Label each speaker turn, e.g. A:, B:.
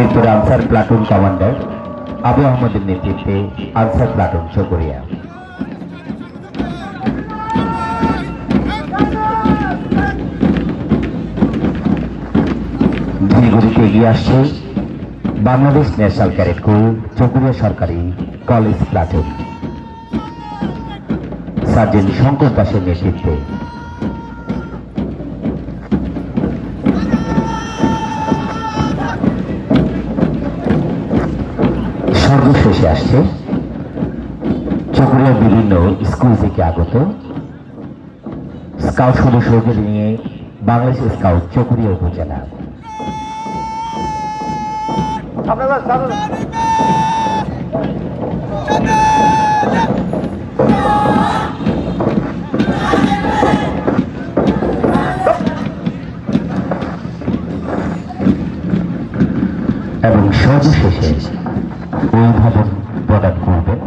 A: এরপর answer platoon commander Abu আহমদের নেতৃত্বে আনসার প্লাটুন চকরিয়া ধীরে এগিয়ে আসছে Bangladesh national cadet corps Chakaria সরকারি কলেজ প্লাটুন। সার্জেন্ট শঙ্কর দাসের নেতৃত্বে সর্বশেষে আসছে চকরিয়ার বিভিন্ন স্কুল থেকে আগত স্কাউট সদস্যদের নিয়ে বাংলাদেশ স্কাউট চকরিয়া উপজেলা। এবং সর্বশেষে অভিভাবন প্রদান করবেন